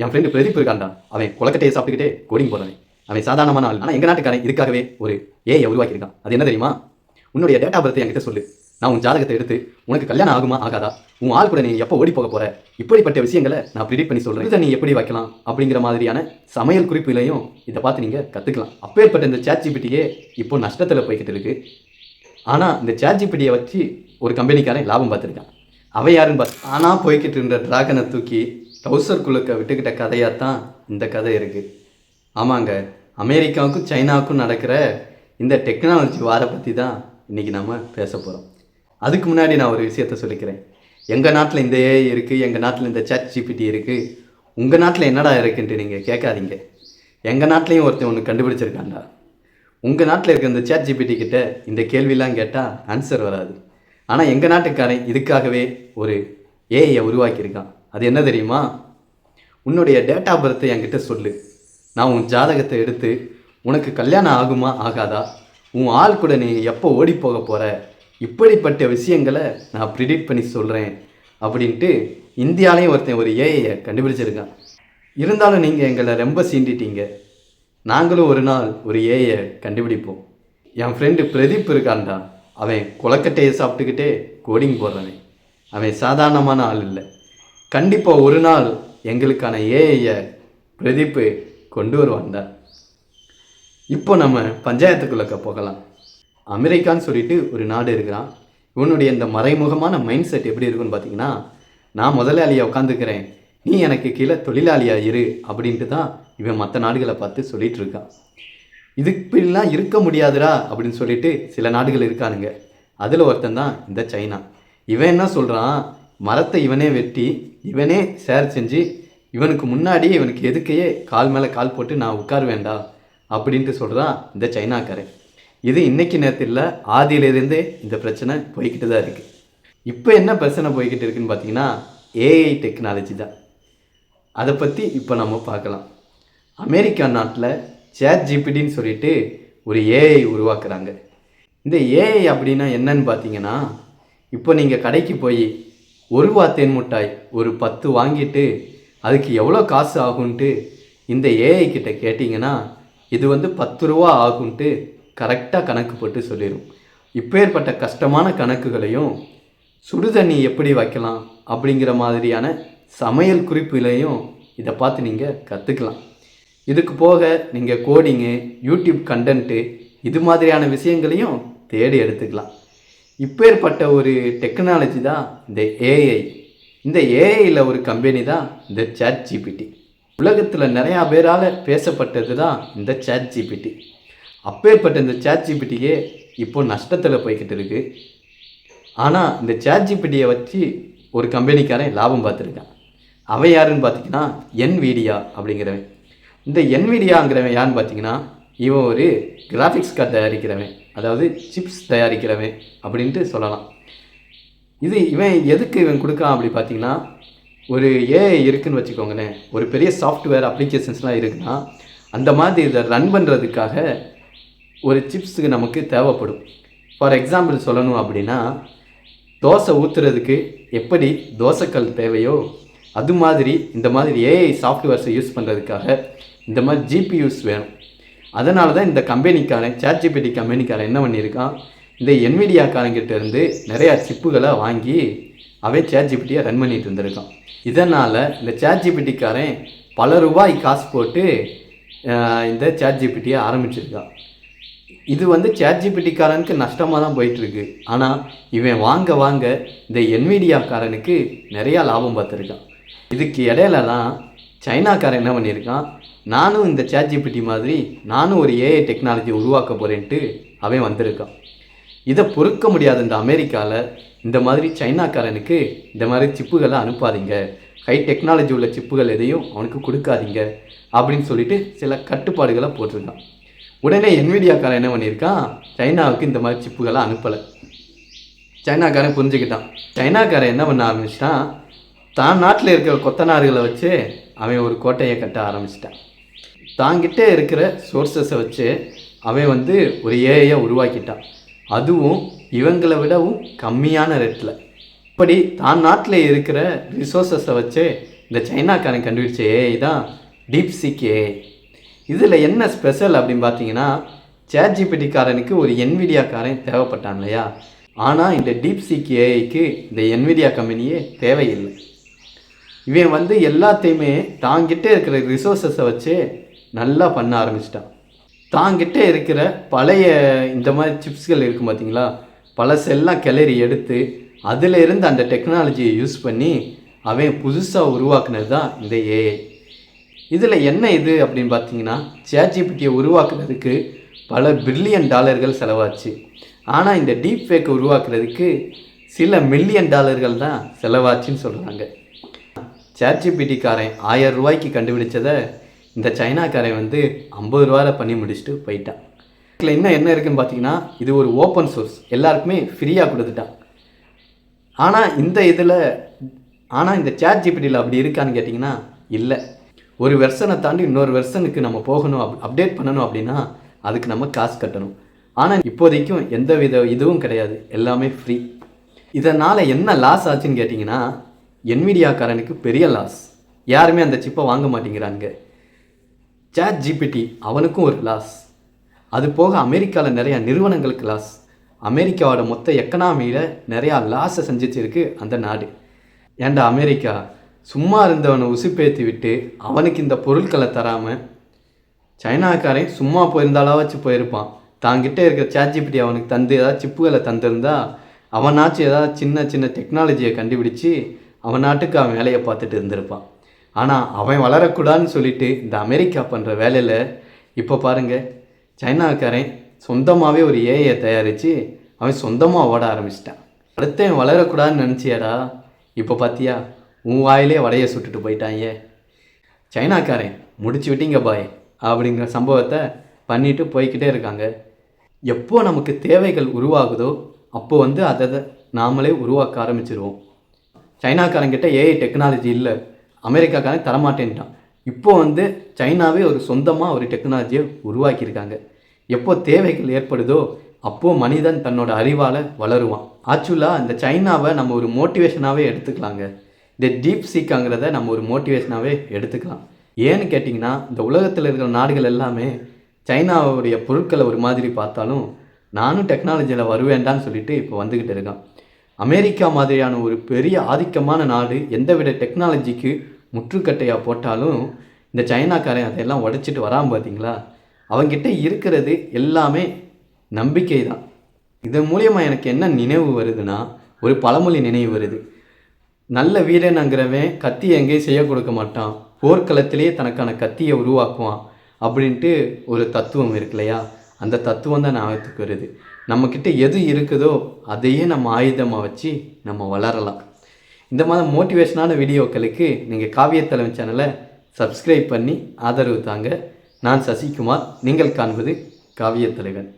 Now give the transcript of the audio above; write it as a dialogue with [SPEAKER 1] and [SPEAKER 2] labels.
[SPEAKER 1] என் friend Pradeep இருக்கான்டா. அவன் குளக்கட்டையை சாப்பிட்டுக்கிட்டே கோடிங் போடுறேன். அவன் சாதாரணமான ஆள். ஆனால் எங்கள் நாட்டுக்காரன் இதுக்காகவே ஒரு ஏஐ உருவாக்கியிருக்கான் அது என்ன தெரியுமா? உன்னுடைய டேட்டா பர்த்தை என்கிட்ட சொல்லு. நான் உன் ஜாதகத்தை எடுத்து உனக்கு கல்யாணம் ஆகுமா ஆகாதா? உன் ஆள் கூட நீ எப்போ ஓடி போக போற? இப்படிப்பட்ட விஷயங்களை நான் ப்ரிடிக் பண்ணி சொல்கிறேன் இதை நீ எப்படி வைக்கலாம் அப்படிங்கிற மாதிரியான சமையல் குறிப்புகளையும் இதை பார்த்து நீங்கள் கற்றுக்கலாம் அப்பேற்பட்ட இந்த சேட்ஜிபிட்டியே இப்போ நஷ்டத்தில் போய்கிட்டு இருக்கு. ஆனால் இந்த சேட்ஜிபிட்டியை வச்சு ஒரு கம்பெனிக்காரன் லாபம் பார்த்துருக்கான். அவன் யாருன்னு பார்த்து ஆனால் போய்கிட்டு இருந்த டிராகனை தூக்கி தௌசர் குழுக்க விட்டுக்கிட்ட கதையாக தான் இந்த கதை இருக்குது ஆமாங்க அமெரிக்காவுக்கும் சைனாவுக்கும் நடக்கிற இந்த டெக்னாலஜி வாரை பற்றி தான் இன்றைக்கி நம்ம பேச போகிறோம் அதுக்கு முன்னாடி நான் ஒரு விஷயத்த சொல்லிக்கிறேன். எங்கள் நாட்டில் இந்த ஏஐ இருக்குது எங்கள் நாட்டில் இந்த சர்ச் ஜிபிடி இருக்குது உங்கள் நாட்டில் என்னடா இருக்குன்ட்டு நீங்கள் கேட்காதீங்க. எங்கள் நாட்டிலையும் ஒருத்தன் ஒன்று கண்டுபிடிச்சிருக்கான்டா. உங்கள் நாட்டில் இருக்க இந்த சேட் ஜிபிடி கிட்ட இந்த கேள்விலாம் கேட்டால் ஆன்சர் வராது. ஆனால் எங்கள் நாட்டுக்காரன் இதுக்காகவே ஒரு ஏஐயை உருவாக்கியிருக்கான். அது என்ன தெரியுமா? உன்னுடைய டேட் ஆஃப் பர்த்தை என்கிட்ட சொல்லு. நான் உன் ஜாதகத்தை எடுத்து உனக்கு கல்யாணம் ஆகுமா ஆகாதா? உன் ஆள் கூட நீ எப்போ ஓடி போக போகிற இப்படிப்பட்ட விஷயங்களை நான் ப்ரிடிக்ட் பண்ணி சொல்கிறேன் அப்படின்ட்டு இந்தியாலையும் ஒருத்தன் ஒரு ஏஐயை கண்டுபிடிச்சிருக்கான். இருந்தாலும் நீங்கள் எங்களை ரொம்ப சீண்டிட்டீங்க. நாங்களும் ஒரு நாள் ஒரு ஏஐயை கண்டுபிடிப்போம். என் ஃப்ரெண்டு பிரதீப் இருக்கான்டா. அவன் குளக்கட்டையை சாப்பிட்டுக்கிட்டே கோடிங் போடுறவன். அவன் சாதாரணமான ஆள் இல்லை. கண்டிப்பாக ஒரு நாள் எங்களுக்கான ஏஐயை பிரதிப்பு கொண்டு வருவாங்க இப்போ நம்ம பஞ்சாயத்துக்குள்ளக்க போகலாம். அமெரிக்கான்னு சொல்லிட்டு ஒரு நாடு இருக்கிறான். இவனுடைய இந்த மறைமுகமான மைண்ட் செட் எப்படி இருக்குன்னு பார்த்தீங்கன்னா நான் முதலாளியாக உட்காந்துக்கிறேன் நீ எனக்கு கீழே தொழிலாளியாக இரு அப்படின்ட்டு தான் இவன் மற்ற நாடுகளை பார்த்து சொல்லிகிட்டு இருக்கான். இதுக்கு இருக்க முடியாதுடா அப்படின்னு சொல்லிட்டு சில நாடுகள் இருக்கானுங்க. அதில் ஒருத்தன் தான் இந்த சைனா. இவன் என்ன சொல்கிறான் மரத்தை இவனே வெட்டி இவனே ஷேர் செஞ்சு இவனுக்கு முன்னாடி இவனுக்கு எதுக்கையே கால் மேலே கால் போட்டு நான் உட்கார் வேண்டா அப்படின்ட்டு சொல்கிறான் இந்த சைனாக்காரன். இது இன்றைக்கி நேரத்தில் ஆதியிலேருந்தே இந்த பிரச்சனை போய்கிட்டு தான் இருக்குது இப்போ என்ன பிரச்சனை போய்கிட்டு இருக்குன்னு பார்த்தீங்கன்னா ஏஐ டெக்னாலஜி தான். அதை பற்றி இப்போ நம்ம பார்க்கலாம். அமெரிக்கா நாட்டில் சேட் ஜிபிடின்னு சொல்லிட்டு ஒரு ஏஐ உருவாக்குறாங்க. இந்த ஏஐ அப்படின்னா என்னன்னு பார்த்தீங்கன்னா இப்போ நீங்கள் கடைக்கு போய் ஒரு ரூபா தேன் மிட்டாய் ஒரு பத்து வாங்கிட்டு அதுக்கு எவ்வளோ காசு ஆகுன்ட்டு இந்த ஏஐ கிட்ட கேட்டிங்கன்னா இது வந்து பத்து ரூபா ஆகுன்ட்டு கரெக்டாக கணக்கு போட்டு சொல்லிடும் இப்பேற்பட்ட கஷ்டமான கணக்குகளையும் சுடுதண்ணி எப்படி வைக்கலாம் அப்படிங்கிற மாதிரியான சமையல் குறிப்புகளையும் இதை பார்த்து நீங்கள் கற்றுக்கலாம் இதுக்கு போக நீங்கள் கோடிங்கு யூடியூப் கண்டென்ட்டு இது மாதிரியான விஷயங்களையும் தேடி எடுத்துக்கலாம். இப்பேற்பட்ட ஒரு டெக்னாலஜி தான் இந்த ஏஐ இந்த ஏஐயில் ஒரு கம்பெனி தான் இந்த சேட் ஜிபிடி உலகத்தில் நிறையா பேரால் பேசப்பட்டது தான் இந்த சேட் ஜிபிடி அப்பேற்பட்ட இந்த சேட் ஜிபிடியே இப்போ நஷ்டத்தில் போய்கிட்டு இருக்கு. ஆனால் இந்த சேட் ஜிபிடியை வச்சு ஒரு கம்பெனிக்காரன் லாபம் பார்த்துருக்கான். அவன் யாருன்னு பார்த்தீங்கன்னா என்விடியா அப்படிங்கிறவன். இந்த என்விடியாங்கிறவன் யாருன்னு பார்த்தீங்கன்னா இவன் ஒரு கிராஃபிக்ஸ் கார்டு தயாரிக்கிறவன். அதாவது சிப்ஸ் தயாரிக்கிறவன் அப்படின்ட்டு சொல்லலாம். இது இவன் எதுக்கு இவன் கொடுக்கான் அப்படி பார்த்தீங்கன்னா ஒரு ஏஐ இருக்குன்னு வச்சுக்கோங்களேன் ஒரு பெரிய சாஃப்ட்வேர் அப்ளிகேஷன்ஸ்லாம் இருக்குன்னா அந்த மாதிரி இதை ரன் பண்ணுறதுக்காக ஒரு சிப்ஸுக்கு நமக்கு தேவைப்படும். ஃபார் எக்ஸாம்பிள் சொல்லணும் அப்படின்னா தோசை ஊற்றுறதுக்கு எப்படி தோசைக்கல் தேவையோ அது மாதிரி இந்த மாதிரி ஏஐ சாஃப்ட்வேர்ஸை யூஸ் பண்ணுறதுக்காக இந்த மாதிரி ஜிபியூஸ் வேணும். அதனால தான் இந்த கம்பெனிக்காரன் சேட்ஜிபிடி கம்பெனிக்காரன் என்ன பண்ணியிருக்கான்? இந்த என்விடியாக்காரங்கிட்ட இருந்து நிறையா சிப்புகளை வாங்கி அவன் சேட்ஜிபிட்டியை ரன் பண்ணிட்டு இருந்திருக்கான். இதனால் இந்த சேட்ஜிபிட்டிக்காரன் பல ரூபாய் காசு போட்டு இந்த சேட்ஜிபிட்டியை ஆரம்பிச்சிருக்கான். இது வந்து சேட்ஜிபிட்டிக்காரனுக்கு நஷ்டமாக தான் போயிட்டுருக்கு. ஆனால் இவன் வாங்க வாங்க இந்த என்விடியாக்காரனுக்கு நிறையா லாபம் பார்த்துருக்கான். இதுக்கு இடையிலலாம் சைனாக்காரன் என்ன பண்ணியிருக்கான்? நானும் இந்த சேட்ஜிபிட்டி மாதிரி நானும் ஒரு ஏஐ டெக்னாலஜி உருவாக்க போகிறேன்ட்டு அவன் வந்திருக்கான். இதை பொறுக்க முடியாத இந்த அமெரிக்காவில் இந்த மாதிரி சைனாக்காரனுக்கு இந்த மாதிரி சிப்புகளை அனுப்பாதீங்க. ஹை டெக்னாலஜி உள்ள சிப்புகள் எதையும் அவனுக்கு கொடுக்காதீங்க அப்படின்னு சொல்லிட்டு சில கட்டுப்பாடுகளை போட்டிருக்கான். உடனே என்விடியாக்காரன் என்ன பண்ணியிருக்கான்? சைனாவுக்கு இந்த மாதிரி சிப்புகளை அனுப்பலை. சைனாக்காரன் புரிஞ்சுக்கிட்டான். சைனாக்காரன் என்ன பண்ண ஆரம்பிச்சிட்டான்? தான் நாட்டில் இருக்கிற கொத்தனார்களை வச்சு அவன் ஒரு கோட்டையை கட்ட ஆரம்பிச்சிட்டான். தாங்கிட்ட இருக்கிற சோர்சஸை வச்சு அவன் வந்து ஒரு ஏஐயை உருவாக்கிட்டான். அதுவும் இவங்களை விடவும் கம்மியான ரேட்டில் இப்படி தான் நாட்டில் இருக்கிற ரிசோர்ஸஸை வச்சு இந்த சைனாக்காரன் கண்டுபிடிச்ச ஏஐ தான் டீப் சிக் ஏஐ இதில் என்ன ஸ்பெஷல் அப்படின்னு பார்த்தீங்கன்னா சேட்ஜிபிடிக்காரனுக்கு ஒரு என்விடியாக்காரன் தேவைப்பட்டான் இல்லையா? ஆனால் இந்த டீப் சிக் ஏஐக்கு இந்த என்விடியா கம்பெனியே தேவையில்லை. இவன் வந்து எல்லாத்தையுமே தாங்கிட்டே இருக்கிற ரிசோர்ஸஸை வச்சு நல்லா பண்ண ஆரம்பிச்சிட்டான். தாங்கிட்டே இருக்கிற பழைய இந்த மாதிரி சிப்ஸ்கள் இருக்கும் பார்த்தீங்களா பழசெல்லாம் கிளறி எடுத்து அதிலிருந்து அந்த டெக்னாலஜியை யூஸ் பண்ணி அவன் புதுசாக உருவாக்குனது தான் இந்த ஏஐ இதில் என்ன இது அப்படின்னு பார்த்தீங்கன்னா சேட்ஜிபிட்டியை உருவாக்குறதுக்கு பல பில்லியன் டாலர்கள் செலவாச்சு. ஆனால் இந்த டீப் ஃபேக்கை உருவாக்குறதுக்கு சில மில்லியன் டாலர்கள் தான் செலவாச்சுன்னு சொல்கிறாங்க சேட்ஜிபிட்டிக்காரன் ஆயிரம் ரூபாய்க்கு கண்டுபிடிச்சதை இந்த சைனாக்காரன் வந்து ஐம்பது ரூபாயில் பண்ணி முடிச்சுட்டு போயிட்டான். இதில் இன்னும் என்ன இருக்குன்னு பார்த்தீங்கன்னா இது ஒரு ஓப்பன் சோர்ஸ் எல்லாருக்குமே ஃப்ரீயாக கொடுத்துட்டான். ஆனால் இந்த இதில் ஆனால் இந்த சேட் ஜிபிடியில் அப்படி இருக்கான்னு கேட்டிங்கன்னா இல்லை. ஒரு வெர்ஷனை தாண்டி இன்னொரு வெர்ஷனுக்கு நம்ம போகணும் அப் அப்டேட் பண்ணணும் அப்படின்னா அதுக்கு நம்ம காசு கட்டணும். ஆனால் இப்போதைக்கும் எந்த வித இதுவும் கிடையாது. எல்லாமே ஃப்ரீ இதனால் என்ன லாஸ் ஆச்சுன்னு கேட்டிங்கன்னா என்விடியாக்காரனுக்கு பெரிய லாஸ் யாருமே அந்த சிப்பை வாங்க மாட்டேங்கிறாங்க சேட் ஜிபிடி அவனுக்கும் ஒரு லாஸ் அது போக அமெரிக்காவில் நிறையா நிறுவனங்களுக்கு லாஸ் அமெரிக்காவோட மொத்த எக்கனாமியில் நிறையா லாஸை செஞ்சிச்சிருக்கு அந்த நாடு. ஏன்டா அமெரிக்கா? சும்மா இருந்தவனை உசுப்பேற்றி விட்டு அவனுக்கு இந்த பொருட்களை தராமல் சைனாக்காரன் சும்மா போயிருந்தாலாவச்சு போயிருப்பான். தாங்கிட்ட இருக்கிற சேட்ஜிபிடி அவனுக்கு தந்து ஏதாவது சிப்புகளை தந்திருந்தா அவனாச்சும் ஏதாவது சின்ன சின்ன டெக்னாலஜியை கண்டுபிடிச்சு அவன் நாட்டுக்கு அவன் வேலையை பார்த்துட்டு இருந்திருப்பான். ஆனால் அவன் வளரக்கூடாதுன்னு சொல்லிட்டு இந்த அமெரிக்கா பண்ணுற வேலையில் இப்போ பாருங்கள் சைனாக்காரன் சொந்தமாகவே ஒரு ஏஐயை தயாரித்து அவன் சொந்தமாக ஓட ஆரம்பிச்சிட்டான். அடுத்தவன் வளரக்கூடாதுன்னு நினச்சியாடா? இப்போ பார்த்தியா உன் வாயிலே வடையை சுட்டுட்டு போயிட்டாங்க சைனாக்காரன் முடிச்சு விட்டீங்க பாய் அப்படிங்கிற சம்பவத்தை பண்ணிட்டு போய்க்கிட்டே இருக்காங்க. எப்போ நமக்கு தேவைகள் உருவாகுதோ அப்போ வந்து அதை அதை நாமளே உருவாக்க ஆரம்பிச்சிருவோம். சைனாக்காரங்கிட்ட ஏஐ டெக்னாலஜி இல்லை. அமெரிக்காக்காரன் தரமாட்டேன்ட்டான். இப்போ வந்து சைனாவே ஒரு சொந்தமாக ஒரு டெக்னாலஜியை உருவாக்கியிருக்காங்க. எப்போ தேவைகள் ஏற்படுதோ அப்போது மனிதன் தன்னோட அறிவால் வளருவான். ஆக்சுவலாக இந்த சைனாவை நம்ம ஒரு மோட்டிவேஷனாகவே எடுத்துக்கலாங்க. இந்த டீப் சீக்காங்கிறத நம்ம ஒரு மோட்டிவேஷனாகவே எடுத்துக்கலாம். ஏன்னு கேட்டிங்கன்னா இந்த உலகத்தில் இருக்கிற நாடுகள் எல்லாமே சைனாவுடைய பொருட்களை ஒரு மாதிரி பார்த்தாலும் நானும் டெக்னாலஜியில் வருவேண்டான்னு சொல்லிட்டு இப்போ வந்துக்கிட்டு இருக்கான். அமெரிக்கா மாதிரியான ஒரு பெரிய ஆதிக்கமான நாடு எந்தவித டெக்னாலஜிக்கு முற்றுக்கட்டையாக போட்டாலும் இந்த சைனாக்காரன் அதையெல்லாம் உடைச்சிட்டு வராமல் பார்த்தீங்களா அவங்கிட்ட இருக்கிறது எல்லாமே நம்பிக்கை தான் இதன் மூலியமாக எனக்கு என்ன நினைவு வருதுன்னா ஒரு பழமொழி நினைவு வருது. நல்ல வீரனுங்கிறவன் கத்தியை எங்கேயும் செய்ய கொடுக்க மாட்டான். போர்க்களத்திலேயே தனக்கான கத்தியை உருவாக்குவான் அப்படின்ட்டு ஒரு தத்துவம் இருக்கு இல்லையா? அந்த தத்துவம் தான் ஞாபகத்துக்கு வருது. நம்மக்கிட்ட எது இருக்குதோ அதையே நம்ம ஆயுதமாக வச்சு நம்ம வளரலாம். இந்த மாதிரி மோட்டிவேஷனான வீடியோக்களுக்கு நீங்கள் காவியத்தலைவன் சேனலை சப்ஸ்கிரைப் பண்ணி ஆதரவு தாங்க. நான் சசிகுமார் நீங்கள் காண்பது காவியத்தலைவன்